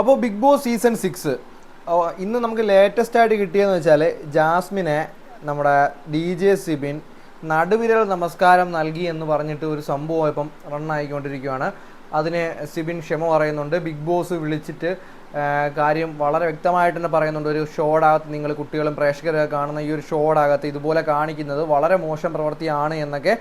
അപ്പോൾ big boss season six ഇന്ന് നമുക്ക് ലേറ്റസ്റ്റ് ആയിട്ട് കിട്ടിയെന്ന് വെച്ചാൽ ജാസ്മിനെ നമ്മുടെ ഡി ജെ സിബിൻ നടുവിരൽ നമസ്കാരം നൽകി എന്ന് പറഞ്ഞിട്ട് ഒരു സംഭവം ഇപ്പം റണ്ണായിക്കൊണ്ടിരിക്കുകയാണ് അതിനെ സിബിൻ ക്ഷമ പറയുന്നുണ്ട്. ബിഗ് ബോസ് വിളിച്ചിട്ട് കാര്യം വളരെ വ്യക്തമായിട്ട് തന്നെ പറയുന്നുണ്ട്. ഒരു ഷോഡാകത്ത് നിങ്ങൾ കുട്ടികളും പ്രേക്ഷകരൊക്കെ കാണുന്ന ഈ ഒരു ഷോഡാകത്ത് ഇതുപോലെ കാണിക്കുന്നത് വളരെ മോശം പ്രവൃത്തിയാണ് എന്നൊക്കെ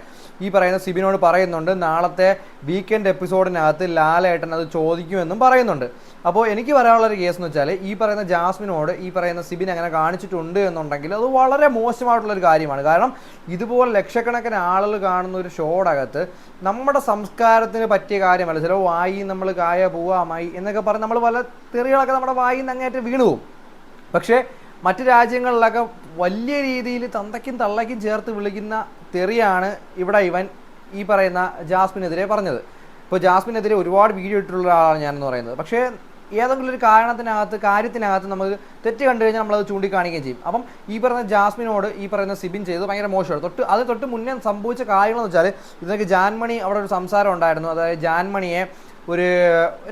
ഈ പറയുന്ന സിബിനോട് പറയുന്നുണ്ട്. നാളത്തെ വീക്കെൻഡ് എപ്പിസോഡിനകത്ത് ലാലേട്ടൻ അത് ചോദിക്കുമെന്നും പറയുന്നുണ്ട്. അപ്പോൾ എനിക്ക് പറയാനുള്ള ഒരു കേസ് എന്ന് വെച്ചാൽ ഈ പറയുന്ന ജാസ്മിനോട് ഈ പറയുന്ന സിബിൻ അങ്ങനെ കാണിച്ചിട്ടുണ്ട് എന്നുണ്ടെങ്കിൽ അത് വളരെ മോശമായിട്ടുള്ള ഒരു കാര്യമാണ്. കാരണം ഇതുപോലെ ലക്ഷക്കണക്കിന് ആളുകൾ കാണുന്ന ഒരു ഷോടകത്ത് നമ്മുടെ സംസ്കാരത്തിന് പറ്റിയ കാര്യമല്ല. ചില വായി നമ്മൾ കായ പോവാമായി എന്നൊക്കെ പറഞ്ഞ് നമ്മൾ പല തെറികളൊക്കെ നമ്മുടെ വായി നിന്ന് അങ്ങേറ്റ് വീണു പോകും പക്ഷേ മറ്റ് രാജ്യങ്ങളിലൊക്കെ വലിയ രീതിയിൽ തന്തയ്ക്കും തള്ളയ്ക്കും ചേർത്ത് വിളിക്കുന്ന തെറിയാണ് ഇവിടെ ഇവൻ ഈ പറയുന്ന ജാസ്മിനെതിരെ പറഞ്ഞത്. ഇപ്പോൾ ജാസ്മിനെതിരെ ഒരുപാട് വീഡിയോ ഇട്ടിട്ടുള്ള ഒരാളാണ് ഞാനെന്ന് പറയുന്നത്. പക്ഷേ ഏതെങ്കിലും ഒരു കാരണത്തിനകത്ത് കാര്യത്തിനകത്ത് നമുക്ക് തെറ്റ് കണ്ടു കഴിഞ്ഞാൽ നമ്മളത് ചൂണ്ടിക്കാണിക്കുകയും ചെയ്യും. അപ്പം ഈ പറയുന്ന ജാസ്മിനോട് ഈ പറയുന്ന സിബിൻ ചെയ്ത് ഭയങ്കര മോശമാണ്. തൊട്ട് അത് തൊട്ട് മുന്നേ സംഭവിച്ച കാര്യങ്ങളെന്ന് വെച്ചാൽ ഇതിനൊക്കെ ജാൻമണി അവിടെ ഒരു സംസാരം ഉണ്ടായിരുന്നു. അതായത് ജാൻമണിയെ ഒരു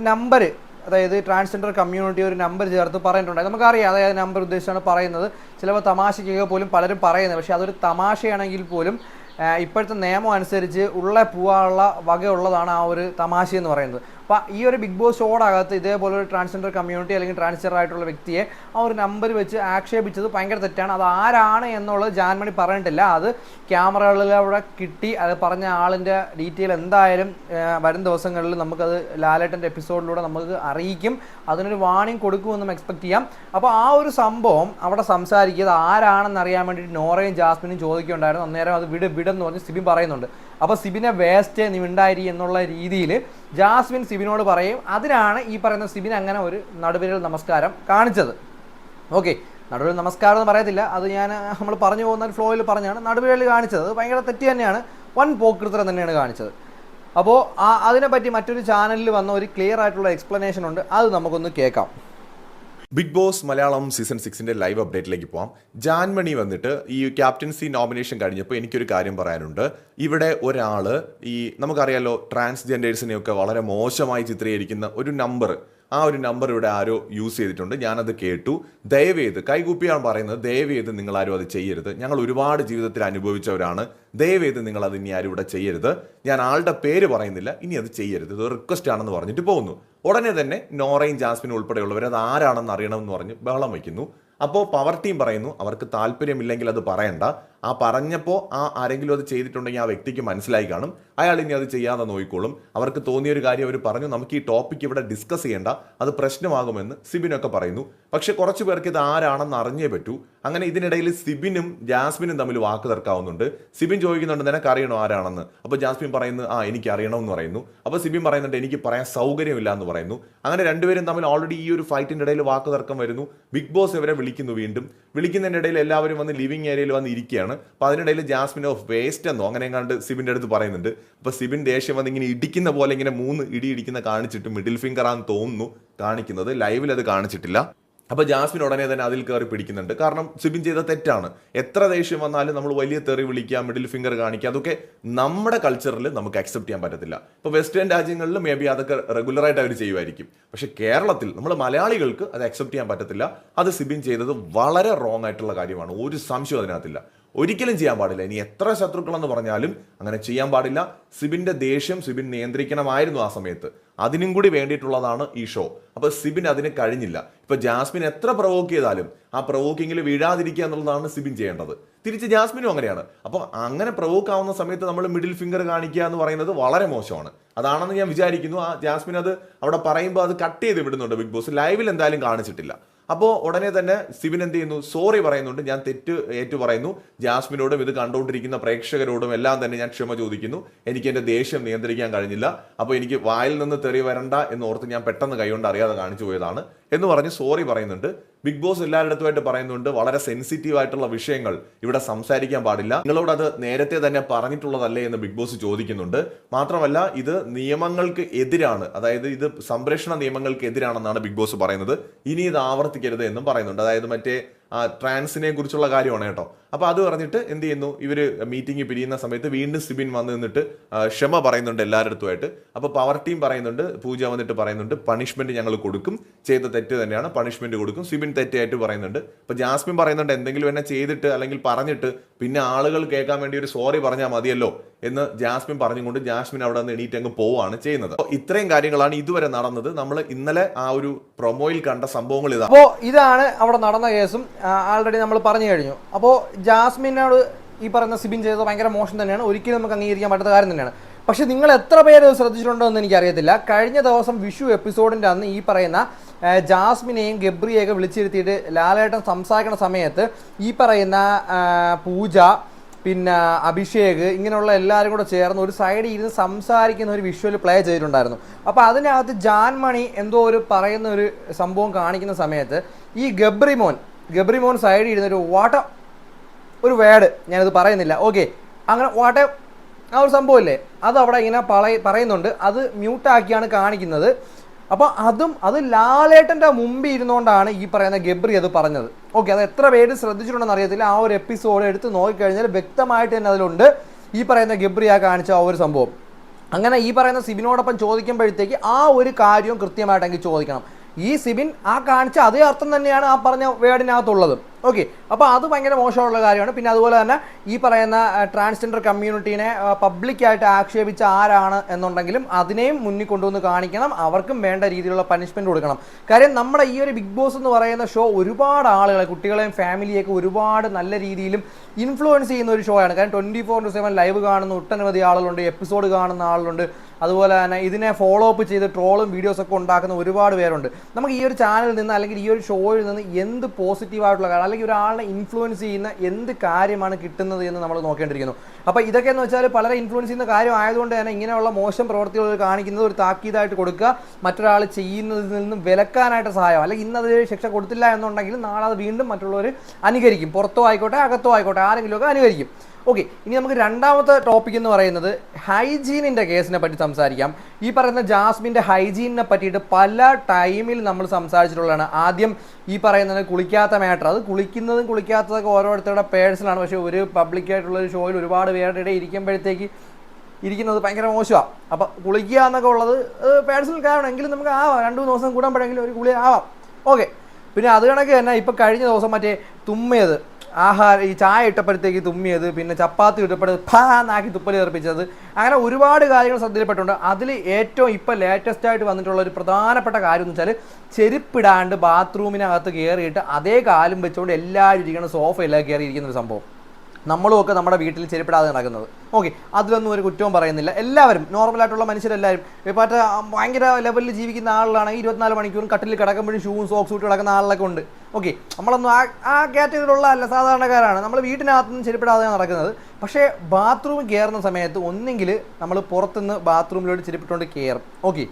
നമ്പർ അതായത് ട്രാൻസ്ജെൻഡർ കമ്മ്യൂണിറ്റി ഒരു നമ്പർ ചേർത്ത് പറഞ്ഞിട്ടുണ്ട് നമുക്കറിയാം അതായത് നമ്പർ ഉദ്ദേശിച്ചാണ് പറയുന്നത്. ചിലപ്പോൾ തമാശയ്ക്കൊക്കെ പോലും പലരും പറയുന്നത്. പക്ഷേ അതൊരു തമാശയാണെങ്കിൽ പോലും ഇപ്പോഴത്തെ നിയമം അനുസരിച്ച് ഉള്ള പോവാനുള്ള വകയുള്ളതാണ് ആ ഒരു തമാശ എന്ന് പറയുന്നത്. അപ്പോൾ ഈ ഒരു ബിഗ് ബോസ് ഷോടകത്ത് ഇതേപോലെ ഒരു ട്രാൻസ്ജെൻഡർ കമ്മ്യൂണിറ്റി അല്ലെങ്കിൽ ട്രാൻസ്ജെൻഡർ ആയിട്ടുള്ള വ്യക്തിയെ ആ ഒരു നമ്പർ വെച്ച് ആക്ഷേപിച്ചത് ഭയങ്കര തെറ്റാണ്. അത് ആരാണ് എന്നുള്ളത് ജാൻമണി പറഞ്ഞിട്ടില്ല. അത് ക്യാമറകളിലൂടെ കിട്ടി. അത് പറഞ്ഞ ആളിന്റെ ഡീറ്റെയിൽ എന്തായാലും വരും ദിവസങ്ങളിൽ നമുക്കത് ലാലേട്ടന്റെ എപ്പിസോഡിലൂടെ നമുക്ക് അറിയിക്കും. അതിനൊരു വാണിംഗ് കൊടുക്കുമെന്നും എക്സ്പെക്ട് ചെയ്യാം. അപ്പോൾ ആ ഒരു സംഭവം അവിടെ സംസാരിക്കുക ആരാണെന്ന് അറിയാൻ വേണ്ടിയിട്ട് നോറയും ജാസ്മിനും ചോദിക്കുകയുണ്ടായിരുന്നു. അന്നേരം അത് വിട് വിടെന്ന് പറഞ്ഞ് സിബിൻ പറയുന്നുണ്ട്. അപ്പോൾ സിബിനെ വേസ്റ്റ് നീ ഉണ്ടായി എന്നുള്ള രീതിയിൽ ജാസ്മിൻ സിബിനോട് പറയും. അതിനാണ് ഈ പറയുന്ന സിബിൻ അങ്ങനെ ഒരു നടുവിരൽ നമസ്കാരം കാണിച്ചത്. ഓക്കെ നടുവിൽ നമസ്കാരം എന്ന് പറയത്തില്ല. അത് ഞാൻ നമ്മൾ പറഞ്ഞു പോകുന്ന ഫ്ലോയിൽ പറഞ്ഞാണ് നടുവിരൽ കാണിച്ചത്. അത് ഭയങ്കര തെറ്റ് തന്നെയാണ്. വൻ പോക്കൃത്തരം തന്നെയാണ് കാണിച്ചത്. അപ്പോൾ ആ അതിനെപ്പറ്റി മറ്റൊരു ചാനലിൽ വന്ന ഒരു ക്ലിയർ ആയിട്ടുള്ള എക്സ്പ്ലനേഷൻ ഉണ്ട്. അത് നമുക്കൊന്ന് കേൾക്കാം. ബിഗ് ബോസ് മലയാളം സീസൺ സിക്സിന്റെ ലൈവ് അപ്ഡേറ്റിലേക്ക് പോവാം. ജാൻമണി വന്നിട്ട് ഈ ക്യാപ്റ്റൻസി നോമിനേഷൻ കഴിഞ്ഞപ്പോൾ എനിക്കൊരു കാര്യം പറയാനുണ്ട്. ഇവിടെ ഒരാൾ ഈ നമുക്കറിയാലോ ട്രാൻസ്ജെൻഡേഴ്സിനെയൊക്കെ വളരെ മോശമായി ചിത്രീകരിക്കുന്ന ഒരു നമ്പർ ആ ഒരു നമ്പർ ഇവിടെ ആരോ യൂസ് ചെയ്തിട്ടുണ്ട്. ഞാനത് കേട്ടു. ദയവേത് കൈകൂപ്പിയാണ് പറയുന്നത് ദയവേത് നിങ്ങൾ ആരും അത് ചെയ്യരുത്. ഞങ്ങൾ ഒരുപാട് ജീവിതത്തിൽ അനുഭവിച്ചവരാണ്. ദയവേത് നിങ്ങൾ അത് ഇനി ആരും ഇവിടെ ചെയ്യരുത്. ഞാൻ ആളുടെ പേര് പറയുന്നില്ല. ഇനി അത് ചെയ്യരുത്. ഇത് റിക്വസ്റ്റ് ആണെന്ന് പറഞ്ഞിട്ട് പോകുന്നു. ഉടനെ തന്നെ നോറയും ജാസ്മിനും ഉൾപ്പെടെയുള്ളവർ അത് ആരാണെന്ന് അറിയണമെന്ന് പറഞ്ഞ് ബഹളം വയ്ക്കുന്നു. അപ്പോൾ പവർ ടീം പറയുന്നു അവർക്ക് താല്പര്യമില്ലെങ്കിൽ അത് പറയണ്ട. ആ പറഞ്ഞപ്പോൾ ആ ആരെങ്കിലും അത് ചെയ്തിട്ടുണ്ടെങ്കിൽ ആ വ്യക്തിക്ക് മനസ്സിലായി കാണും. അയാൾ ഇനി അത് ചെയ്യാതെ നോക്കിക്കോളും അവർക്ക് തോന്നിയ ഒരു കാര്യം അവർ പറഞ്ഞു നമുക്ക് ഈ ടോപ്പിക് ഇവിടെ ഡിസ്കസ് ചെയ്യേണ്ട. അത് പ്രശ്നമാകുമെന്ന് സിബിനൊക്കെ പറയുന്നു. പക്ഷെ കുറച്ച് പേർക്ക് ഇത് ആരാണെന്ന് അറിഞ്ഞേ പറ്റൂ. അങ്ങനെ ഇതിനിടയിൽ സിബിനും ജാസ്മിനും തമ്മിൽ വാക്ക് തർക്കാവുന്നുണ്ട്. സിബിൻ ചോദിക്കുന്നുണ്ട് നിനക്ക് അറിയണോ ആരാണെന്ന്? അപ്പോൾ ജാസ്മിൻ പറയുന്നു ആ എനിക്ക് അറിയണമെന്ന് പറയുന്നു. അപ്പോൾ സിബിൻ പറയുന്നുണ്ട് എനിക്ക് പറയാൻ സൗകര്യമില്ല എന്ന് പറയുന്നു. അങ്ങനെ രണ്ടുപേരും തമ്മിൽ ഓൾറെഡി ഈ ഒരു ഫൈറ്റിന്റെ ഇടയിൽ വാക്ക് തർക്കം വരുന്നു. ബിഗ് ബോസ് ഇവരെ വിളിക്കുന്നു വീണ്ടും. വിളിക്കുന്നതിന്റെ ഇടയിൽ എല്ലാവരും വന്ന് ലിവിങ് ഏരിയയിൽ വന്ന് ഇരിക്കുകയാണ്. അപ്പോൾ അതിനിടയിൽ ജാസ്മിൻ ഓഫ് വേസ്റ്റ് എന്നോ അങ്ങനെ എങ്ങാണ്ട് സിബിന്റെ അടുത്ത് പറയുന്നുണ്ട്. അപ്പോൾ സിബിൻ ദേഷ്യം വന്ന് ഇങ്ങനെ ഇടിക്കുന്ന പോലെ ഇങ്ങനെ മൂന്ന് ഇടി ഇടിക്കുന്ന കാണിച്ചിട്ട് മിഡിൽ ഫിംഗർ ആണെന്ന് തോന്നുന്നു കാണിക്കുന്നത്. ലൈവിൽ അത് കാണിച്ചിട്ടില്ല. അപ്പോൾ ജാസ്മിൻ ഉടനെ തന്നെ അതിൽ കയറി പിടിക്കുന്നുണ്ട്. കാരണം സിബിൻ ചെയ്ത തെറ്റാണ്. എത്ര ദേഷ്യം വന്നാലും നമ്മൾ വലിയ തെറി വിളിക്കുക മിഡിൽ ഫിംഗർ കാണിക്കുക അതൊക്കെ നമ്മുടെ കൾച്ചറിൽ നമുക്ക് അക്സെപ്റ്റ് ചെയ്യാൻ പറ്റത്തില്ല. ഇപ്പോൾ വെസ്റ്റേൺ രാജ്യങ്ങളിൽ മേ ബി അതൊക്കെ റെഗുലറായിട്ട് അവർ ചെയ്യുമായിരിക്കും. പക്ഷേ കേരളത്തിൽ നമ്മൾ മലയാളികൾക്ക് അത് അക്സെപ്റ്റ് ചെയ്യാൻ പറ്റത്തില്ല. അത് സിബിൻ ചെയ്തത് വളരെ റോങ് ആയിട്ടുള്ള കാര്യമാണ്. ഒരു സംശയം അതിനകത്തില്ല. ഒരിക്കലും ചെയ്യാൻ പാടില്ല. ഇനി എത്ര ശത്രുക്കളെന്ന് പറഞ്ഞാലും അങ്ങനെ ചെയ്യാൻ പാടില്ല. സിബിന്റെ ദേഷ്യം സിബിൻ നിയന്ത്രിക്കണമായിരുന്നു ആ സമയത്ത്. അതിനും കൂടി വേണ്ടിയിട്ടുള്ളതാണ് ഈ ഷോ. അപ്പൊ സിബിൻ അതിന് കഴിഞ്ഞില്ല. ഇപ്പൊ ജാസ്മിൻ എത്ര പ്രൊവോക്ക് ചെയ്താലും ആ പ്രൊവോക്കിങ്ങിൽ വീഴാതിരിക്കുക എന്നുള്ളതാണ് സിബിൻ ചെയ്യേണ്ടത്. തിരിച്ച് ജാസ്മിനും അങ്ങനെയാണ്. അപ്പൊ അങ്ങനെ പ്രൊവോക്ക് ആവുന്ന സമയത്ത് നമ്മൾ മിഡിൽ ഫിംഗർ കാണിക്കുക എന്ന് പറയുന്നത് വളരെ മോശമാണ്. അതാണെന്ന് ഞാൻ വിചാരിക്കുന്നു. ആ ജാസ്മിൻ അത് അവിടെ പറയുമ്പോൾ അത് കട്ട് ചെയ്ത് വിടുന്നുണ്ട് ബിഗ് ബോസ്. ലൈവിൽ എന്തായാലും കാണിച്ചിട്ടില്ല. അപ്പോൾ ഉടനെ തന്നെ സിബിൻ എന്ത് ചെയ്യുന്നു? സോറി പറയുന്നുണ്ട്. ഞാൻ തെറ്റ് ഏറ്റു പറയുന്നു ജാസ്മിനോടും ഇത് കണ്ടുകൊണ്ടിരിക്കുന്ന പ്രേക്ഷകരോടും എല്ലാം തന്നെ ഞാൻ ക്ഷമ ചോദിക്കുന്നു. എനിക്ക് എന്റെ ദേഷ്യം നിയന്ത്രിക്കാൻ കഴിഞ്ഞില്ല. അപ്പോൾ എനിക്ക് വായിൽ നിന്ന് തെറി വരണ്ട എന്ന് ഓർത്ത് ഞാൻ പെട്ടെന്ന് കൈകൊണ്ട് അറിയാതെ കാണിച്ചു പോയതാണ്. എന്ന് പറഞ്ഞ് സോറി പറയുന്നുണ്ട്. ബിഗ് ബോസ് എല്ലായിടത്തുമായിട്ട് പറയുന്നുണ്ട്. വളരെ സെൻസിറ്റീവ് ആയിട്ടുള്ള വിഷയങ്ങൾ ഇവിടെ സംസാരിക്കാൻ പാടില്ല. നിങ്ങളോട് അത് നേരത്തെ തന്നെ പറഞ്ഞിട്ടുള്ളതല്ലേ എന്ന് ബിഗ് ബോസ് ചോദിക്കുന്നുണ്ട്. മാത്രമല്ല ഇത് നിയമങ്ങൾക്ക് എതിരാണ്. അതായത് ഇത് സംരക്ഷണ നിയമങ്ങൾക്ക് എതിരാണെന്നാണ് ബിഗ് ബോസ് പറയുന്നത്. ഇനി ഇത് ആവർത്തിക്കരുത് എന്നും പറയുന്നുണ്ട്. അതായത് മറ്റേ ട്രാൻസിനെ കുറിച്ചുള്ള കാര്യമാണ് കേട്ടോ. അപ്പോൾ അത് പറഞ്ഞിട്ട് എന്ത് ചെയ്യുന്നു? ഇവർ മീറ്റിംഗ് പിരിയുന്ന സമയത്ത് വീണ്ടും സിബിൻ വന്ന് നിന്നിട്ട് ക്ഷമ പറയുന്നുണ്ട് എല്ലാവരുടെ അപ്പോൾ പവർ ടീം പറയുന്നുണ്ട് പൂജ വന്നിട്ട് പറയുന്നുണ്ട് പണിഷ്മെന്റ് ഞങ്ങൾ കൊടുക്കും. ചെയ്ത തെറ്റ് തന്നെയാണ് പണിഷ്മെന്റ് കൊടുക്കും. സിബിൻ തെറ്റായിട്ട് പറയുന്നുണ്ട്. അപ്പോൾ ജാസ്മിൻ പറയുന്നുണ്ട് എന്തെങ്കിലും എന്നെ ചെയ്തിട്ട് അല്ലെങ്കിൽ പറഞ്ഞിട്ട് പിന്നെ ആളുകൾ കേൾക്കാൻ വേണ്ടി ഒരു സോറി പറഞ്ഞാൽ മതിയല്ലോ എന്ന് ജാസ്മിൻ പറഞ്ഞുകൊണ്ട് ജാസ്മിൻ അവിടെ നിന്ന് എണീറ്റ് അങ്ങ് പോവാണ് ചെയ്യുന്നത്. അപ്പോൾ ഇത്രയും കാര്യങ്ങളാണ് ഇതുവരെ നടന്നത്. നമ്മൾ ഇന്നലെ ആ ഒരു പ്രൊമോയിൽ കണ്ട സംഭവങ്ങൾ ഇതാണ് അപ്പോൾ ഇതാണ് അവിടെ നടന്ന കേസും ആൾറെഡി നമ്മൾ പറഞ്ഞു കഴിഞ്ഞു. അപ്പോൾ ജാസ്മിനോട് ഈ പറയുന്ന സിബിൻ ചെയ്തത് ഭയങ്കര മോശം തന്നെയാണ്. ഒരിക്കലും നമുക്ക് അംഗീകരിക്കാൻ പറ്റാത്ത കാര്യം തന്നെയാണ്. പക്ഷേ നിങ്ങൾ എത്ര പേര് ശ്രദ്ധിച്ചിട്ടുണ്ടോ എന്ന് എനിക്കറിയത്തില്ല. കഴിഞ്ഞ ദിവസം വിഷു എപ്പിസോഡിന്റെ അന്ന് ഈ പറയുന്ന ജാസ്മിനെയും ഗബ്രിയെയൊക്കെ വിളിച്ചിരുത്തിയിട്ട് ലാലേട്ടൻ സംസാരിക്കുന്ന സമയത്ത് ഈ പറയുന്ന പൂജ പിന്നെ അഭിഷേക് ഇങ്ങനെയുള്ള എല്ലാവരും കൂടെ ചേർന്ന് ഒരു സൈഡിൽ ഇരുന്ന് സംസാരിക്കുന്ന ഒരു വിഷ്വൽ പ്ലേ ചെയ്തിട്ടുണ്ടായിരുന്നു. അപ്പോൾ അതിനകത്ത് ജാൻമണി എന്തോ ഒരു പറയുന്ന ഒരു സംഭവം കാണിക്കുന്ന സമയത്ത് ഈ ഗബ്രിമോൻ ഗബ്രിമോൻ സൈഡിൽ ഇരുന്നൊരു വാട്ട ഒരു വേഡ് ഞാനിത് പറയുന്നില്ല. ഓക്കെ അങ്ങനെ വാട്ട് ആ ഒരു സംഭവമില്ലേ? അത് അവിടെ ഇങ്ങനെ പറയ പറയുന്നുണ്ട്. അത് മ്യൂട്ടാക്കിയാണ് കാണിക്കുന്നത്. അപ്പോൾ അതും അത് ലാലേട്ടന്റെ മുമ്പിൽ ഇരുന്നുകൊണ്ടാണ് ഈ പറയുന്ന ഗബ്രി അത് പറഞ്ഞത്. ഓക്കെ അത് എത്ര പേര് ശ്രദ്ധിച്ചിട്ടുണ്ടെന്ന് അറിയത്തില്ല. ആ ഒരു എപ്പിസോഡ് എടുത്ത് നോക്കിക്കഴിഞ്ഞാൽ വ്യക്തമായിട്ട് തന്നെ അതിലുണ്ട്. ഈ പറയുന്ന ഗബ്രി ആ കാണിച്ച ആ ഒരു സംഭവം. അങ്ങനെ ഈ പറയുന്ന സിബിനോടൊപ്പം ചോദിക്കുമ്പോഴത്തേക്ക് ആ ഒരു കാര്യവും കൃത്യമായിട്ടെങ്കിൽ ചോദിക്കണം. ഈ സിബിൻ ആ കാണിച്ച അതേ അർത്ഥം തന്നെയാണ് ആ പറഞ്ഞ വേർഡിനകത്തുള്ളത് ഓക്കെ അപ്പോൾ അത് ഭയങ്കര മോശമുള്ള കാര്യമാണ്. പിന്നെ അതുപോലെ തന്നെ ഈ പറയുന്ന ട്രാൻസ്ജെൻഡർ കമ്മ്യൂണിറ്റീനെ പബ്ലിക്കായിട്ട് ആക്ഷേപിച്ച ആരാണ് എന്നുണ്ടെങ്കിലും അതിനെയും മുന്നിൽ കൊണ്ടുവന്ന് കാണിക്കണം. അവർക്കും വേണ്ട രീതിയിലുള്ള പനിഷ്മെന്റ് കൊടുക്കണം. കാര്യം നമ്മുടെ ഈ ഒരു ബിഗ് ബോസ് എന്ന് പറയുന്ന ഷോ ഒരുപാട് ആളുകളെ കുട്ടികളെയും ഫാമിലിയൊക്കെ ഒരുപാട് നല്ല രീതിയിലും ഇൻഫ്ലുവൻസ് ചെയ്യുന്ന ഒരു ഷോ ആണ്. കാരണം twenty four into seven live കാണുന്ന ഒട്ടനവധി ആളുകളുണ്ട് എപ്പിസോഡ് കാണുന്ന ആളുകളുണ്ട്. അതുപോലെ തന്നെ ഇതിനെ ഫോളോ അപ്പ് ചെയ്ത് ട്രോളും വീഡിയോസൊക്കെ ഉണ്ടാക്കുന്ന ഒരുപാട് പേരുണ്ട്. നമുക്ക് ഈ ഒരു ചാനലിൽ നിന്ന് അല്ലെങ്കിൽ ഈ ഒരു ഷോയിൽ നിന്ന് എന്ത് പോസിറ്റീവായിട്ടുള്ള കാര്യം അല്ലെങ്കിൽ ഒരാളെ ഇൻഫ്ലുവൻസ് ചെയ്യുന്ന എന്ത് കാര്യമാണ് കിട്ടുന്നത് എന്ന് നമ്മൾ നോക്കേണ്ടിയിരിക്കുന്നു. അപ്പോൾ ഇതൊക്കെ എന്ന് വെച്ചാൽ പലരെ ഇൻഫ്ലുവൻസ് ചെയ്യുന്ന കാര്യം ആയതുകൊണ്ട് തന്നെ ഇങ്ങനെയുള്ള മോശം പ്രവർത്തികൾ കാണിക്കുന്നത് ഒരു താക്കീതായിട്ട് കൊടുക്കുക മറ്റൊരാൾ ചെയ്യുന്നതിൽ നിന്നും വിലക്കാനായിട്ട് സഹായം അല്ലെങ്കിൽ ഇന്നത് ശിക്ഷ കൊടുത്തില്ല എന്നുണ്ടെങ്കിൽ നാളെ അത് വീണ്ടും മറ്റുള്ളവർ അനുകരിക്കും. പുറത്തോ ആയിക്കോട്ടെ അകത്തോ ആയിക്കോട്ടെ ആരെങ്കിലുമൊക്കെ അനുകരിക്കും. ഓക്കെ ഇനി നമുക്ക് രണ്ടാമത്തെ ടോപ്പിക് എന്ന് പറയുന്നത് ഹൈജീനിന്റെ കേസിനെ പറ്റി സംസാരിക്കാം. ഈ പറയുന്ന ജാസ്മിന്റെ ഹൈജീനിനെ പറ്റിയിട്ട് പല ടൈമിൽ നമ്മൾ സംസാരിച്ചിട്ടുള്ളതാണ്. ആദ്യം ഈ പറയുന്നത് കുളിക്കാത്ത മാറ്റർ അത് കുളിക്കുന്നതും കുളിക്കാത്തതൊക്കെ ഓരോരുത്തരുടെ പേഴ്സണലാണ് പക്ഷേ ഒരു പബ്ലിക്കായിട്ടുള്ള ഒരു ഷോയിൽ ഒരുപാട് പേരുടെ ഇടയിൽ ഇരിക്കുമ്പോഴത്തേക്ക് ഇരിക്കുന്നത് ഭയങ്കര മോശമാണ് അപ്പം കുളിക്കുക എന്നൊക്കെ ഉള്ളത് പേഴ്സണൽ കാരണം. എങ്കിലും നമുക്ക് ആവാം. രണ്ട് മൂന്ന് ദിവസം കൂടാൻ കൂടുമ്പോഴെങ്കിലും ഒരു കുളി ആവാം. ഓക്കെ പിന്നെ അത് കണക്ക് തന്നെ ഇപ്പം കഴിഞ്ഞ ദിവസം മറ്റേ തുമ്മിയത് ആഹാരം ഈ ചായ ഇട്ടപ്പോഴത്തേക്ക് തുമ്മിയത് പിന്നെ ചപ്പാത്തി ഇട്ടപ്പോഴത് ഫാന്നാക്കി തുപ്പൽ തെറിപ്പിച്ചത് അങ്ങനെ ഒരുപാട് കാര്യങ്ങൾ ശ്രദ്ധയിൽപ്പെട്ടുണ്ട് അതിൽ ഏറ്റവും ഇപ്പം ലേറ്റസ്റ്റ് ആയിട്ട് വന്നിട്ടുള്ള ഒരു പ്രധാനപ്പെട്ട കാര്യം എന്ന് വെച്ചാൽ ചെരുപ്പിടാണ്ട് ബാത്റൂമിനകത്ത് കയറിയിട്ട് അതേ കാലം വെച്ചുകൊണ്ട് എല്ലാവരും ഇരിക്കുന്ന സോഫയിലേക്ക് കയറി ഇരിക്കുന്ന ഒരു സംഭവം. നമ്മളും ഒക്കെ നമ്മുടെ വീട്ടിൽ ചെരിപ്പിടാതെ നടക്കുന്നത്. ഓക്കെ അതിലൊന്നും ഒരു കുറ്റവും പറയുന്നില്ല. എല്ലാവരും നോർമലായിട്ടുള്ള മനുഷ്യരെല്ലാവരും മറ്റേ ഭയങ്കര ലെവലിൽ ജീവിക്കുന്ന ആളുകളാണെങ്കിൽ ഇരുപത്തിനാല് മണിക്കൂറും കട്ടിൽ കിടക്കുമ്പോഴും ഷൂവും സോക്സ് ഇട്ട് കിടക്കുന്ന ആളുകളൊക്കെ ഉണ്ട്. ഓക്കെ നമ്മളൊന്നും ആ ആ കാറ്റഗറിയിലുള്ള അല്ല സാധാരണക്കാരാണ്. നമ്മൾ വീട്ടിനകത്തുനിന്ന് ചെരുപ്പിടാതെ നടക്കുന്നത്. പക്ഷേ ബാത്റൂമിൽ കയറുന്ന സമയത്ത് ഒന്നെങ്കിൽ നമ്മൾ പുറത്തുനിന്ന് ബാത്റൂമിലോട്ട് ചെരുപ്പിട്ടുകൊണ്ട് കയറും. ഓക്കെ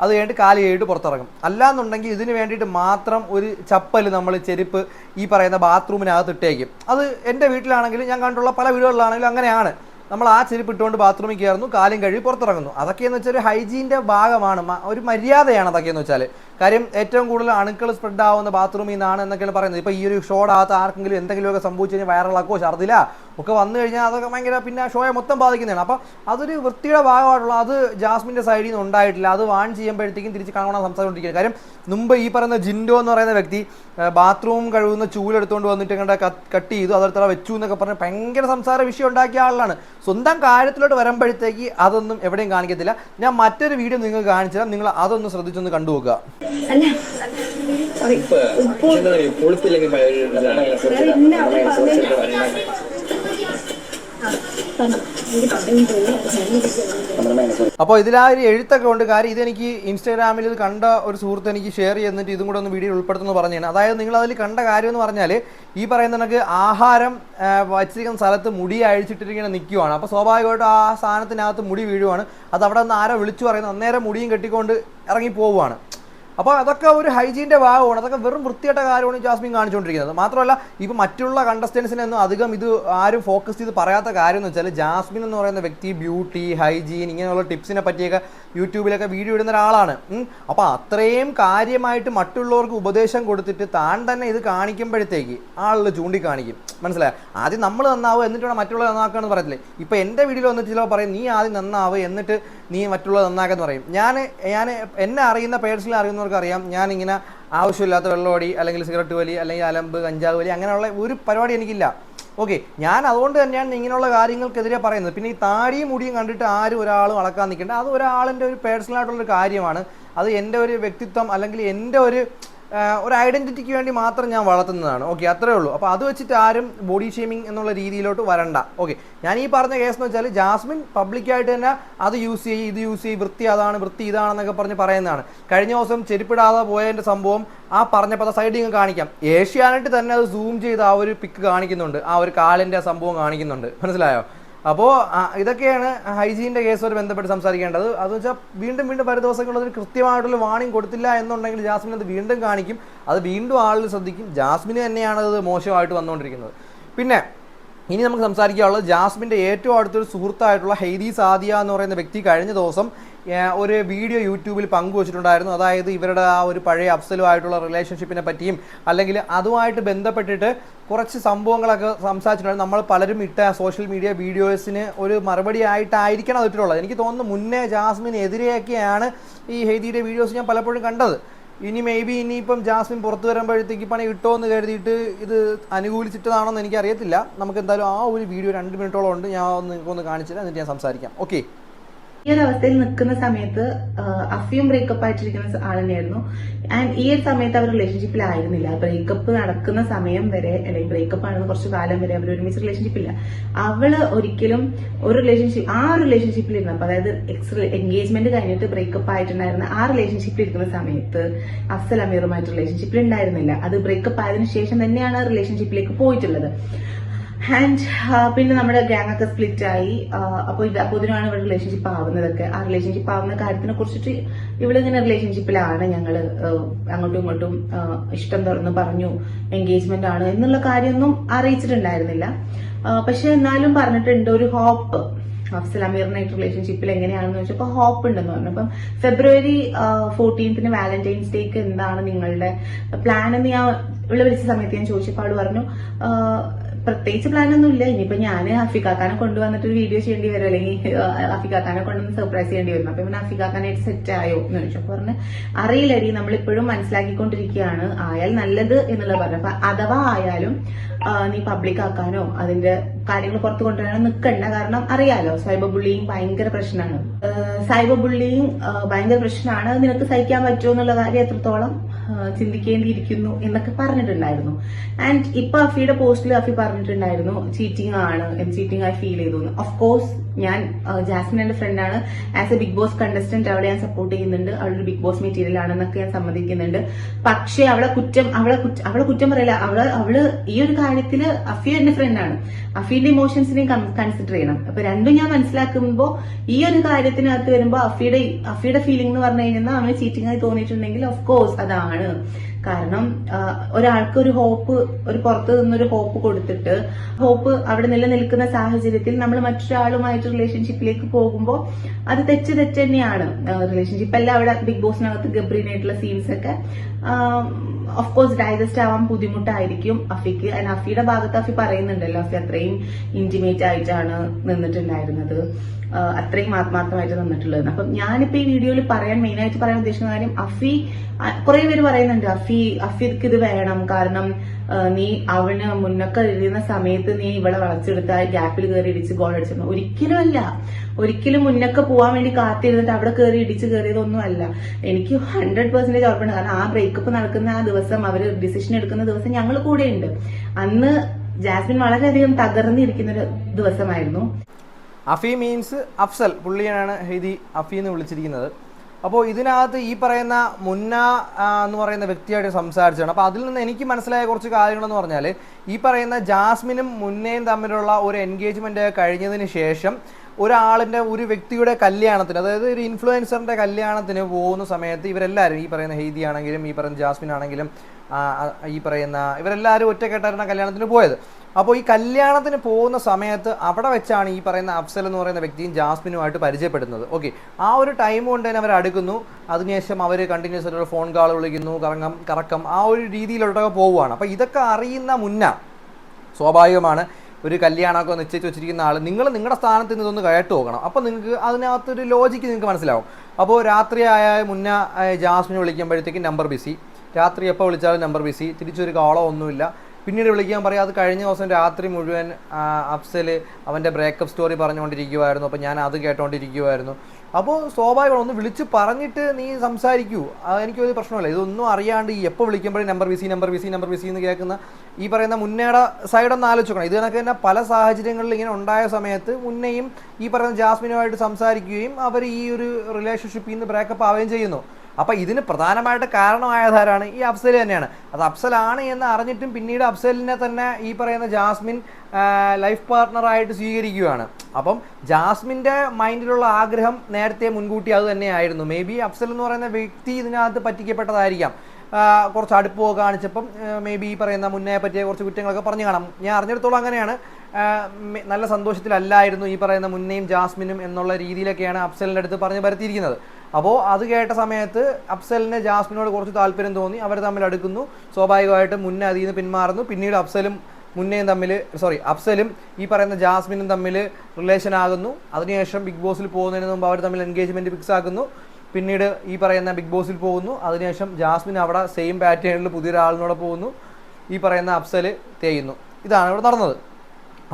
അത് കഴിഞ്ഞിട്ട് കാൽ കഴിഞ്ഞിട്ട് പുറത്തിറങ്ങും. അല്ലാന്നുണ്ടെങ്കിൽ ഇതിന് വേണ്ടിയിട്ട് മാത്രം ഒരു ചപ്പൽ നമ്മൾ ചെരുപ്പ് ഈ പറയുന്ന ബാത്റൂമിനകത്ത് ഇട്ടേക്കും. അത് എന്റെ വീട്ടിലാണെങ്കിലും ഞാൻ കണ്ടുള്ള പല വീടുകളിലാണെങ്കിലും അങ്ങനെയാണ്. നമ്മൾ ആ ചെരുപ്പ് ഇട്ടുകൊണ്ട് ബാത്റൂമിൽ കയറുന്നു കാലും കഴുകി പുറത്തിറങ്ങുന്നു. അതൊക്കെയെന്ന് വെച്ചാൽ ഒരു ഹൈജീന്റെ ഭാഗമാണ് ഒരു മര്യാദയാണ് അതൊക്കെയെന്ന് വെച്ചാൽ. കാര്യം ഏറ്റവും കൂടുതൽ അണുക്കൾ സ്പ്രെഡ് ആവുന്ന ബാത്റൂമിൽ നിന്നാണ് എന്നൊക്കെയാണ് പറയുന്നത്. ഇപ്പോൾ ഈ ഒരു ഷോടാകത്ത് ആർക്കെങ്കിലും എന്തെങ്കിലുമൊക്കെ സംഭവിച്ചു കഴിഞ്ഞാൽ വയറിളക്കോ ഛർദില ഒക്കെ വന്നു കഴിഞ്ഞാൽ അതൊക്കെ ഭയങ്കര പിന്നെ ഷോയെ മൊത്തം ബാധിക്കുന്നതാണ് അപ്പോൾ അതൊരു വൃത്തിയുടെ ഭാഗമായിട്ടുള്ള അത് ജാസ്മിന്റെ സൈഡിൽ നിന്ന് ഉണ്ടായിട്ടില്ല അത് വാൺ ചെയ്യുമ്പോഴത്തേക്കും തിരിച്ച് കാണണം സംസാരിച്ചുകൊണ്ടിരിക്കുക കാര്യം മുമ്പ് ഈ പറയുന്ന ജിൻഡോ എന്ന് പറയുന്ന വ്യക്തി ബാത്റൂം കഴുകുന്ന ചൂലെടുത്തുകൊണ്ട് വന്നിട്ട് കണ്ട കട്ട് ചെയ്തു അതെടുത്ത വെച്ചു എന്നൊക്കെ പറഞ്ഞ് ഭയങ്കര സംസാര വിഷയം ഉണ്ടാക്കിയ ആളാണ് സ്വന്തം കാര്യത്തിലോട്ട് വരുമ്പോഴത്തേക്ക് അതൊന്നും എവിടെയും കാണിക്കത്തില്ല ഞാൻ മറ്റൊരു വീഡിയോ നിങ്ങൾക്ക് കാണിച്ചുതരാം നിങ്ങൾ അതൊന്ന് ശ്രദ്ധിച്ചൊന്ന് കണ്ടുപോകുക ഇപ്പൊ ഉപ്പ് ഉപ്പ് എന്താ പറയുക പുളിപ്പില്ലെങ്കിൽ ഭയങ്കര ഇതാണ്. വേറെ ഇന്ന അവിടെ പറഞ്ഞ എനിക്ക് പറഞ്ഞു തോന്നി അപ്പോൾ ഇതിൽ ആ ഒരു എഴുത്തൊക്കെ ഉണ്ട്. കാര്യം ഇതെനിക്ക് ഇൻസ്റ്റാഗ്രാമിൽ ഇത് കണ്ട ഒരു സുഹൃത്ത് എനിക്ക് ഷെയർ ചെയ്തിട്ട് ഇതും കൂടെ ഒന്ന് വീഡിയോ ഉൾപ്പെടുത്തുന്നു പറഞ്ഞാണ് അതായത് നിങ്ങൾ അതിൽ കണ്ട കാര്യം എന്ന് പറഞ്ഞാൽ ഈ പറയുന്ന കണക്ക് ആഹാരം വച്ചിരിക്കുന്ന സ്ഥലത്ത് മുടി അഴിച്ചിട്ടിരിക്കുന്ന നിൽക്കുവാണ് അപ്പോൾ സ്വാഭാവികമായിട്ടും ആ സാധനത്തിനകത്ത് മുടി വീഴുവാണ്. അത് അവിടെ നിന്ന് ആരോ വിളിച്ചു പറയുന്നത് അന്നേരം മുടിയും കെട്ടിക്കൊണ്ട് ഇറങ്ങി പോവുകയാണ് അപ്പോൾ അതൊക്കെ ഒരു ഹൈജീന്റെ ഭാഗമാണ്. അതൊക്കെ വെറും വൃത്തിയായിട്ട കാര്യമാണ് ജാസ്മിൻ കാണിച്ചുകൊണ്ടിരിക്കുന്നത്. മാത്രമല്ല ഇപ്പോൾ മറ്റുള്ള കണ്ടസ്റ്റൻസിനൊന്നും അധികം ഇത് ആരും ഫോക്കസ് ചെയ്ത് പറയാത്ത കാര്യം എന്ന് വെച്ചാൽ ജാസ്മിൻ എന്ന് പറയുന്ന വ്യക്തി ബ്യൂട്ടി ഹൈജീൻ ഇങ്ങനെയുള്ള ടിപ്സിനെ പറ്റിയൊക്കെ യൂട്യൂബിലൊക്കെ വീഡിയോ ഇടുന്ന ഒരാളാണ്. അപ്പോൾ അത്രയും കാര്യമായിട്ട് മറ്റുള്ളവർക്ക് ഉപദേശം കൊടുത്തിട്ട് താൻ തന്നെ ഇത് കാണിക്കുമ്പോഴത്തേക്ക് ആളുകൾ ചൂണ്ടിക്കാണിക്കും. മനസ്സിലായോ? ആദ്യം നമ്മൾ നന്നാവും എന്നിട്ട് മറ്റുള്ളവർ നന്നാക്കാന്ന് പറയത്തില്ലേ? ഇപ്പോൾ എന്റെ വീഡിയോയിൽ വന്നിട്ട് ചിലപ്പോൾ പറയും നീ ആദ്യം നന്നാവ് എന്നിട്ട് നീ മറ്റുള്ളവർ നന്നാക്കാന്ന് പറയും. ഞാൻ ഞാൻ എന്നെ അറിയുന്ന പേഴ്സണലി അറിയുന്നവർക്ക് അറിയാം. ഞാനിങ്ങനെ ആവശ്യമില്ലാത്ത വെള്ളമടി അല്ലെങ്കിൽ സിഗരറ്റ് വലി അല്ലെങ്കിൽ അലമ്പ് കഞ്ചാവ് വലി അങ്ങനെയുള്ള ഒരു പരിപാടി എനിക്കില്ല. ഓക്കെ ഞാൻ അതുകൊണ്ട് തന്നെയാണ് ഇങ്ങനെയുള്ള കാര്യങ്ങൾക്കെതിരെ പറയുന്നത്. പിന്നെ ഈ താടിയും മുടിയും കണ്ടിട്ട് ആരും ഒരാളും അളക്കാൻ നിൽക്കേണ്ട. അത് ഒരാളിന്റെ ഒരു പേഴ്സണലായിട്ടുള്ളൊരു കാര്യമാണ്. അത് എന്റെ ഒരു വ്യക്തിത്വം അല്ലെങ്കിൽ എന്റെ ഒരു ഒരു ഐഡന്റിറ്റിക്ക് വേണ്ടി മാത്രം ഞാൻ വളർത്തുന്നതാണ്. ഓക്കെ അത്രേ ഉള്ളൂ. അപ്പോൾ അത് വെച്ചിട്ട് ആരും ബോഡി ഷേമിംഗ് എന്നുള്ള രീതിയിലോട്ട് വരണ്ട. ഓക്കെ ഞാൻ ഈ പറഞ്ഞ കേസ് എന്ന് വെച്ചാൽ ജാസ്മിൻ പബ്ലിക്കായിട്ട് തന്നെ അത് യൂസ് ചെയ്യും ഇത് യൂസ് ചെയ്യും വൃത്തി അതാണ് വൃത്തി ഇതാണെന്നൊക്കെ പറഞ്ഞ് പറയുന്നതാണ്. കഴിഞ്ഞ ദിവസം ചെരുപ്പിടാതെ പോയതിന്റെ സംഭവം ആ പറഞ്ഞപ്പോൾ സൈഡിൽ സൈഡിങ് കാണിക്കാം. ഏഷ്യാനെറ്റ് തന്നെ അത് സൂം ചെയ്ത് ആ ഒരു പിക്ക് കാണിക്കുന്നുണ്ട്. ആ ഒരു കാലിന്റെ സംഭവം കാണിക്കുന്നുണ്ട്. മനസ്സിലായോ? അപ്പോൾ ഇതൊക്കെയാണ് ഹൈജീന്റെ കേസുമായി ബന്ധപ്പെട്ട് സംസാരിക്കേണ്ടത്. അത് വെച്ചാൽ വീണ്ടും വീണ്ടും വരും ദിവസങ്ങളിൽ കൃത്യമായിട്ടുള്ള വാണിംഗ് കൊടുത്തില്ല എന്നുണ്ടെങ്കിൽ ജാസ്മിൻ അത് വീണ്ടും കാണിക്കും. അത് വീണ്ടും ആളുകൾ ശ്രദ്ധിക്കും. ജാസ്മിന് തന്നെയാണ് അത് മോശമായിട്ട് വന്നുകൊണ്ടിരിക്കുന്നത്. പിന്നെ ഇനി നമുക്ക് സംസാരിക്കാനുള്ളത് ജാസ്മിന്റെ ഏറ്റവും അടുത്തൊരു സുഹൃത്തായിട്ടുള്ള ഹെയ്ദി സാദിയ എന്ന് പറയുന്ന വ്യക്തി കഴിഞ്ഞ ദിവസം ഒരു വീഡിയോ യൂട്യൂബിൽ പങ്കുവച്ചിട്ടുണ്ടായിരുന്നു. അതായത് ഇവരുടെ ആ ഒരു പഴയ അഫ്സലുമായിട്ടുള്ള റിലേഷൻഷിപ്പിനെ പറ്റിയും അല്ലെങ്കിൽ അതുമായിട്ട് ബന്ധപ്പെട്ടിട്ട് കുറച്ച് സംഭവങ്ങളൊക്കെ സംസാരിച്ചിട്ടുണ്ടായിരുന്നു നമ്മൾ പലരും ഇട്ട സോഷ്യൽ മീഡിയ വീഡിയോസിന് ഒരു മറുപടി ആയിട്ടായിരിക്കണം അതിട്ടുള്ളത് എനിക്ക് തോന്നുന്നു മുന്നേ ജാസ്മിനെതിരെയൊക്കെയാണ് ഈ ഹെയ്തിയുടെ വീഡിയോസ് ഞാൻ പലപ്പോഴും കണ്ടത്. ഇനി മേ ബി ഇനിയിപ്പം ജാസ്മിൻ പുറത്തു വരുമ്പോഴത്തേക്ക് പണി കിട്ടുമോ എന്ന് കരുതിയിട്ട് ഇത് അനുകൂലിച്ചിട്ടതാണോന്ന് എനിക്കറിയത്തില്ല. നമുക്ക് എന്തായാലും ആ ഒരു വീഡിയോ രണ്ട് മിനിറ്റോളം ഉണ്ട്. ഞാൻ ഒന്ന് നിങ്ങൾക്കൊന്ന് കാണിച്ചിട്ട് എന്നിട്ട് ഞാൻ സംസാരിക്കാം. ഓക്കെ ഈ ഒരു അവസ്ഥയിൽ നിൽക്കുന്ന സമയത്ത് അഫിയും ബ്രേക്കപ്പ് ആയിട്ടിരിക്കുന്ന ആൾ തന്നെയായിരുന്നു ആൻഡ് ഈ ഒരു സമയത്ത് അവർ റിലേഷൻഷിപ്പിലായിരുന്നില്ല ബ്രേക്കപ്പ് നടക്കുന്ന സമയം വരെ അല്ലെങ്കിൽ ബ്രേക്കപ്പ് ആണെന്ന് കുറച്ച് കാലം വരെ അവർ ഒരുമിച്ച് റിലേഷൻഷിപ്പില്ല അവൾ ഒരിക്കലും ഒരു റിലേഷൻഷിപ്പ് ആ ഒരു റിലേഷൻഷിപ്പിൽ ഇരുന്നപ്പോൾ അതായത് എക്സ് എൻഗേജ്മെന്റ് കഴിഞ്ഞിട്ട് ബ്രേക്കപ്പ് ആയിട്ടുണ്ടായിരുന്ന ആ റിലേഷൻഷിപ്പിൽ ഇരിക്കുന്ന സമയത്ത് അഫ്സൽ അമീറുമായിട്ട് റിലേഷൻഷിപ്പിൽ ഉണ്ടായിരുന്നില്ല അത് ബ്രേക്കപ്പ് ആയതിനു ശേഷം തന്നെയാണ് റിലേഷൻഷിപ്പിലേക്ക് പോയിട്ടുള്ളത്. ആൻഡ് പിന്നെ നമ്മുടെ ഗ്യാങ് ഒക്കെ സ്പ്ലിറ്റ് ആയി അപ്പോൾ ഇത് അപ്പോൾ ഇതിനാണ് ഇവിടെ റിലേഷൻഷിപ്പ് ആവുന്നതൊക്കെ. ആ റിലേഷൻഷിപ്പ് ആവുന്ന കാര്യത്തിനെ കുറിച്ചിട്ട് ഇവളിങ്ങനെ റിലേഷൻഷിപ്പിലാണ് ഞങ്ങൾ അങ്ങോട്ടും ഇങ്ങോട്ടും ഇഷ്ടം തുറന്ന് പറഞ്ഞു എൻഗേജ്മെന്റ് ആണ് എന്നുള്ള കാര്യമൊന്നും അറിയിച്ചിട്ടുണ്ടായിരുന്നില്ല. പക്ഷെ എന്നാലും പറഞ്ഞിട്ടുണ്ട് ഒരു ഹോപ്പ് അഫ്സൽ അമീറിനായിട്ട് റിലേഷൻഷിപ്പിൽ എങ്ങനെയാണെന്ന് ചോദിച്ചപ്പോൾ ഹോപ്പ് ഉണ്ടെന്ന് പറഞ്ഞു. അപ്പം ഫെബ്രുവരി ഫോർട്ടീൻത്തിന് വാലന്റൈൻസ് ഡേക്ക് എന്താണ് നിങ്ങളുടെ പ്ലാൻ എന്ന് ഞാൻ ഇവിടെ വിളിച്ച സമയത്ത് ഞാൻ ചോദിച്ചപ്പോൾ പറഞ്ഞു പ്രത്യേകിച്ച് പ്ലാൻ ഒന്നും ഇല്ല ഇനിയിപ്പോ ഞാൻ അഫിക്കാക്കാനെ കൊണ്ടുവന്നിട്ട് ഒരു വീഡിയോ ചെയ്യേണ്ടി വരും. അല്ലെങ്കിൽ അഫിക്കാക്കാനെ കൊണ്ടുവന്ന് സർപ്രൈസ് ചെയ്യേണ്ടി വരും. അപ്പൊ ഇവൻ അഫിക്കാക്കാനായിട്ട് സെറ്റ് ആയോ എന്ന് ചോദിച്ചു. അപ്പൊ പറഞ്ഞ് അറിയില്ലടി നമ്മളിപ്പോഴും മനസ്സിലാക്കിക്കൊണ്ടിരിക്കുകയാണ്. ആയാൽ നല്ലത് എന്നുള്ളത് പറഞ്ഞു. അപ്പൊ അഥവാ ആയാലും നീ പബ്ലിക് ആക്കാനോ അതിന്റെ കാര്യങ്ങൾ പുറത്തു കൊണ്ടുവരാനോ നിൽക്കണ്ട കാരണം അറിയാലോ സൈബർ ബുള്ളിങ് ഭയങ്കര പ്രശ്നമാണ്. സൈബർ ബുള്ളിങ് ഭയങ്കര പ്രശ്നമാണ്. നിനക്ക് സഹിക്കാൻ പറ്റുമോ എന്നുള്ള കാര്യം എത്രത്തോളം ചിന്തിക്കേണ്ടിയിരിക്കുന്നു എന്നൊക്കെ പറഞ്ഞിട്ടുണ്ടായിരുന്നു. ആൻഡ് ഇപ്പൊ അഫിയുടെ പോസ്റ്റിൽ അഫി പറഞ്ഞിട്ടുണ്ടായിരുന്നു ചീറ്റിംഗ് ആണ് ചീറ്റിംഗ് ആയി ഫീൽ ചെയ്തു ഓഫ് കോഴ്സ് ഞാൻ ജാസ്മിൻ എന്റെ ഫ്രണ്ടാണ് as a Bigg Boss contestant അവളെ ഞാൻ സപ്പോർട്ട് ചെയ്യുന്നുണ്ട്. അവളൊരു ബിഗ് ബോസ് മെറ്റീരിയൽ ആണെന്നൊക്കെ ഞാൻ സമ്മതിക്കുന്നുണ്ട്. പക്ഷേ അവളെ കുറ്റം അവളെ അവളെ കുറ്റം പറയില്ല. അവൾ അവൾ ഈ ഒരു കാര്യത്തിൽ അഫി എന്റെ ഫ്രണ്ടാണ് അഫീന്റെ ഇമോഷൻസിനെയും കൺസിഡർ ചെയ്യണം. അപ്പൊ രണ്ടും ഞാൻ മനസ്സിലാക്കുമ്പോൾ ഈ ഒരു കാര്യത്തിനകത്ത് വരുമ്പോൾ അഫിയുടെ അഫിയുടെ ഫീലിംഗ് എന്ന് പറഞ്ഞു കഴിഞ്ഞാൽ അവന് ചീറ്റിംഗ് ആയി തോന്നിയിട്ടുണ്ടെങ്കിൽ ഓഫ് കോഴ്സ് അതാണ്. കാരണം ഒരാൾക്ക് ഒരു ഹോപ്പ് ഒരു പുറത്ത് നിന്നൊരു ഹോപ്പ് കൊടുത്തിട്ട് ഹോപ്പ് അവിടെ നിലനിൽക്കുന്ന സാഹചര്യത്തിൽ നമ്മൾ മറ്റൊരാളുമായിട്ട് റിലേഷൻഷിപ്പിലേക്ക് പോകുമ്പോൾ അത് തെറ്റ് തെറ്റ് തന്നെയാണ്. റിലേഷൻഷിപ്പ് അല്ല അവിടെ ബിഗ് ബോസിനകത്ത് ഗബ്രീനായിട്ടുള്ള സീൻസ് ഒക്കെ. ഓഫ് കോഴ്സ് ഡൈജസ്റ്റ് ആവാൻ ബുദ്ധിമുട്ടായിരിക്കും. അഫിക്ക് ആൻഡ് അഫിയുടെ ഭാഗത്ത് അഫി പറയുന്നുണ്ടല്ലോ അഫി അത്രയും ഇന്റിമേറ്റ് ആയിട്ടാണ് നിന്നിട്ടുണ്ടായിരുന്നത്. അത്രയും ആത്മാർത്ഥമായിട്ട് തന്നിട്ടുള്ളത് അപ്പം ഞാനിപ്പോ ഈ വീഡിയോയിൽ പറയാൻ മെയിനായിട്ട് പറയാൻ ഉദ്ദേശിക്കുന്ന കാര്യം അഫി കുറെ പേര് പറയുന്നുണ്ട് അഫി അഫിക്ക് ഇത് വേണം. കാരണം നീ അവന് മുന്നൊക്കെ എഴുതുന്ന സമയത്ത് നീ ഇവിടെ വളച്ചെടുത്ത ഗ്യാപ്പിൽ കയറി ഇടിച്ച് ഗോൾ അടിച്ചിരുന്നു. ഒരിക്കലും അല്ല ഒരിക്കലും മുന്നൊക്കെ പോവാൻ വേണ്ടി കാത്തിരുന്നിട്ട് അവിടെ കയറി ഇടിച്ച് കയറിയതൊന്നും അല്ല എനിക്ക് ഹൺഡ്രഡ് പെർസെന്റേജ് ഉറപ്പുണ്ട്. കാരണം ആ ബ്രേക്കപ്പ് നടക്കുന്ന ആ ദിവസം അവർ ഡിസിഷൻ എടുക്കുന്ന ദിവസം ഞങ്ങൾ കൂടെയുണ്ട്. അന്ന് ജാസ്മിൻ വളരെയധികം തകർന്നിരിക്കുന്ന ഒരു ദിവസമായിരുന്നു. അഫി മീൻസ് അഫ്സൽ പുള്ളിയാണ് ഹെയ്ദി അഫി എന്ന് വിളിച്ചിരിക്കുന്നത്. അപ്പോൾ ഇതിനകത്ത് ഈ പറയുന്ന മുന്ന എന്ന് പറയുന്ന വ്യക്തിയായിട്ട് സംസാരിച്ചാണ്. അപ്പോൾ അതിൽ നിന്ന് എനിക്ക് മനസ്സിലായ കുറച്ച് കാര്യങ്ങളെന്ന് പറഞ്ഞാൽ ഈ പറയുന്ന ജാസ്മിനും മുന്നയും തമ്മിലുള്ള ഒരു എൻഗേജ്മെന്റ് കഴിഞ്ഞതിന് ശേഷം ഒരാളിന്റെ ഒരു വ്യക്തിയുടെ കല്യാണത്തിന് അതായത് ഒരു ഇൻഫ്ലുവൻസറിന്റെ കല്യാണത്തിന് പോകുന്ന സമയത്ത് ഇവരെല്ലാവരും ഈ പറയുന്ന ഹെയ്തി ആണെങ്കിലും ഈ പറയുന്ന ജാസ്മിൻ ആണെങ്കിലും ഈ പറയുന്ന ഇവരെല്ലാവരും ഒറ്റക്കെട്ടായിരുന്ന കല്യാണത്തിന് പോയത്. അപ്പോൾ ഈ കല്യാണത്തിന് പോകുന്ന സമയത്ത് അവിടെ വെച്ചാണ് ഈ പറയുന്ന അഫ്സൽ എന്ന് പറയുന്ന വ്യക്തിയും ജാസ്മിനുമായിട്ട് പരിചയപ്പെടുന്നത്. ഓക്കെ ആ ഒരു ടൈം കൊണ്ട് തന്നെ അവർ അടുക്കുന്നു. അതിനുശേഷം അവർ കണ്ടിന്യൂസ് ആയിട്ട് ഫോൺ കാൾ വിളിക്കുന്നു. കറങ്ങം കറക്കം ആ ഒരു രീതിയിലോട്ടൊക്കെ പോവുകയാണ്. അപ്പോൾ ഇതൊക്കെ അറിയുന്ന മുന്ന സ്വാഭാവികമാണ്. ഒരു കല്യാണമൊക്കെ നിശ്ചയിച്ച് വെച്ചിരിക്കുന്ന ആൾ നിങ്ങൾ നിങ്ങളുടെ സ്ഥാനത്ത് നിന്ന് ഇതൊന്ന് കേട്ട് നോക്കണം. അപ്പോൾ നിങ്ങൾക്ക് അതിനകത്തൊരു ലോജിക്ക് നിങ്ങൾക്ക് മനസ്സിലാവും. അപ്പോൾ രാത്രി ആയ മുന്ന ജാസ്മിനെ വിളിക്കുമ്പോഴത്തേക്കും നമ്പർ ബിസി രാത്രി എപ്പോൾ വിളിച്ചാലും നമ്പർ ബിസി തിരിച്ചൊരു കോളോ ഒന്നുമില്ല. പിന്നീട് വിളിക്കാൻ പറയാം അത് കഴിഞ്ഞ ദിവസം രാത്രി മുഴുവൻ അഫ്സൽ അവന്റെ ബ്രേക്കപ്പ് സ്റ്റോറി പറഞ്ഞുകൊണ്ടിരിക്കുമായിരുന്നു അപ്പോൾ ഞാൻ അത് കേട്ടോണ്ടിരിക്കുമായിരുന്നു അപ്പോൾ സ്വാഭാവികമാണ് ഒന്ന് വിളിച്ച് പറഞ്ഞിട്ട് നീ സംസാരിക്കൂ. എനിക്ക് എനിക്കൊരു പ്രശ്നമില്ല. ഇതൊന്നും അറിയാണ്ട് ഈ എപ്പോൾ വിളിക്കുമ്പോഴേ number busy number busy number busy എന്ന് കേൾക്കുന്ന ഈ പറയുന്ന മുന്നേട സൈഡൊന്ന് ആലോചിക്കണം. ഇത് കണക്ക് തന്നെ പല സാഹചര്യങ്ങളിൽ ഇങ്ങനെ ഉണ്ടായ സമയത്ത് മുന്നേയും ഈ പറയുന്ന ജാസ്മിനുമായിട്ട് സംസാരിക്കുകയും അവർ ഈ ഒരു റിലേഷൻഷിപ്പിൽ നിന്ന് ബ്രേക്കപ്പ് ആവുകയും ചെയ്യുന്നു. അപ്പോൾ ഇതിന് പ്രധാനമായിട്ട് കാരണമായതാരാണ് ഈ അഫ്സൽ തന്നെയാണ്. അത് അഫ്സലാണ് എന്ന് അറിഞ്ഞിട്ടും പിന്നീട് അഫ്സലിനെ തന്നെ ഈ പറയുന്ന ജാസ്മിൻ ലൈഫ് പാർട്ട്ണറായിട്ട് സ്വീകരിക്കുകയാണ്. അപ്പം ജാസ്മിന്റെ മൈൻഡിലുള്ള ആഗ്രഹം നേരത്തെ മുൻകൂട്ടി അത് തന്നെയായിരുന്നു. മേ ബി അഫ്സൽ എന്ന് പറയുന്ന വ്യക്തി ഇതിനകത്ത് പറ്റിക്കപ്പെട്ടതായിരിക്കാം. കുറച്ച് അടുപ്പമൊക്കെ കാണിച്ചപ്പം മേ ബി ഈ പറയുന്ന മുന്നേ പറ്റിയ കുറച്ച് കുറ്റങ്ങളൊക്കെ പറഞ്ഞു കാണാം. ഞാൻ അറിഞ്ഞിടത്തോളം അങ്ങനെയാണ്. നല്ല സന്തോഷത്തിലല്ലായിരുന്നു ഈ പറയുന്ന മുന്നേയും ജാസ്മിനും എന്നുള്ള രീതിയിലൊക്കെയാണ് അഫ്സലിന്റെ അടുത്ത് പറഞ്ഞു പരത്തിയിരിക്കുന്നത്. അപ്പോൾ അത് കേട്ട സമയത്ത് അഫ്സലിന് ജാസ്മിനോട് കുറച്ച് താല്പര്യം തോന്നി. അവർ തമ്മിൽ അടുക്കുന്നു. സ്വാഭാവികമായിട്ട് മുന്നേ അതിൽ നിന്ന് പിന്മാറുന്നു. പിന്നീട് അഫ്സലും മുന്നേയും തമ്മിൽ സോറി അഫ്സലും ഈ പറയുന്ന ജാസ്മിനും തമ്മിൽ റിലേഷൻ ആകുന്നു. അതിനുശേഷം ബിഗ് ബോസിൽ പോകുന്നതിന് മുമ്പ് അവർ തമ്മിൽ എൻഗേജ്മെന്റ് ഫിക്സ് ആക്കുന്നു. പിന്നീട് ഈ പറയുന്ന ബിഗ് ബോസിൽ പോകുന്നു. അതിനുശേഷം ജാസ്മിൻ അവിടെ സെയിം പാറ്റേണിൽ പുതിയൊരാളിനോടെ പോകുന്നു. ഈ പറയുന്ന അഫ്സൽ തേയുന്നു. ഇതാണ് ഇവിടെ നടന്നത്.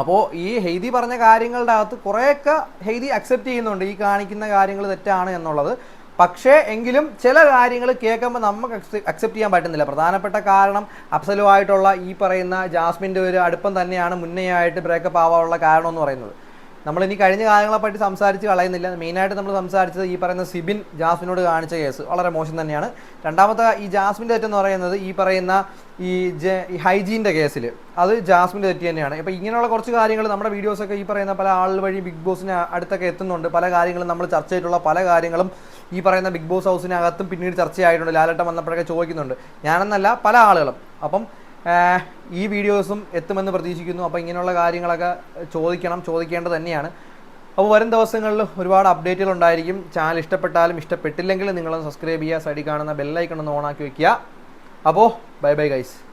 അപ്പോൾ ഈ ഹെയ്തി പറഞ്ഞ കാര്യങ്ങളുടെ അകത്ത് കുറേയൊക്കെ ഹെയ്തി അക്സെപ്റ്റ് ചെയ്യുന്നുണ്ട്. ഈ കാണിക്കുന്ന കാര്യങ്ങൾ തെറ്റാണ് എന്നുള്ളത്. പക്ഷേ എങ്കിലും ചില കാര്യങ്ങൾ കേൾക്കുമ്പോൾ നമുക്ക് അക്സെപ്റ്റ് ചെയ്യാൻ പറ്റുന്നില്ല. പ്രധാനപ്പെട്ട കാരണം അഫ്സലുമായിട്ടുള്ള ഈ പറയുന്ന ജാസ്മിന്റെ ഒരു അടുപ്പം തന്നെയാണ് മുന്നേ ആയിട്ട് ബ്രേക്കപ്പ് ആവാനുള്ള കാരണം എന്ന് പറയുന്നത്. നമ്മൾ ഇനി കഴിഞ്ഞ കാര്യങ്ങളെ പറ്റി സംസാരിച്ച് കളയുന്നില്ല. മെയിനായിട്ട് നമ്മൾ സംസാരിച്ചത് ഈ പറയുന്ന സിബിൻ ജാസ്മിനോട് കാണിച്ച കേസ് വളരെ മോശം തന്നെയാണ്. രണ്ടാമത്തെ ഈ ജാസ്മിന്റെ തെറ്റെന്ന് പറയുന്നത് ഈ പറയുന്ന ഈ ജ ഹൈജീന്റെ കേസിൽ അത് ജാസ്മിന്റെ തെറ്റ് തന്നെയാണ്. ഇപ്പോൾ ഇങ്ങനെയുള്ള കുറച്ച് കാര്യങ്ങൾ നമ്മുടെ വീഡിയോസൊക്കെ ഈ പറയുന്ന പല ആൾ വഴി ബിഗ് ബോസിന് അടുത്തൊക്കെ എത്തുന്നുണ്ട്. പല കാര്യങ്ങളും നമ്മൾ ചർച്ച ചെയ്തിട്ടുള്ള പല കാര്യങ്ങളും ഈ പറയുന്ന ബിഗ് ബോസ് ഹൗസിനകത്തും പിന്നീട് ചർച്ചയായിട്ടുണ്ട്. ലാലട്ടം വന്നപ്പോഴൊക്കെ ചോദിക്കുന്നുണ്ട്. ഞാനെന്നല്ല പല ആളുകളും. അപ്പം ഈ വീഡിയോസും എത്തുമെന്ന് പ്രതീക്ഷിക്കുന്നു. അപ്പോൾ ഇങ്ങനെയുള്ള കാര്യങ്ങളൊക്കെ ചോദിക്കണം ചോദിക്കേണ്ടത് തന്നെയാണ്. അപ്പോൾ വരും ദിവസങ്ങളിൽ ഒരുപാട് അപ്ഡേറ്റുകൾ ഉണ്ടായിരിക്കും. ചാനൽ ഇഷ്ടപ്പെട്ടാലും ഇഷ്ടപ്പെട്ടില്ലെങ്കിലും നിങ്ങളൊന്ന് സബ്സ്ക്രൈബ് ചെയ്യുക സൈഡിൽ കാണുന്ന ബെല്ലൈക്കൺ ഒന്ന് ഓണാക്കി വയ്ക്കുക അപ്പോൾ ബൈ ബൈ ഗൈസ്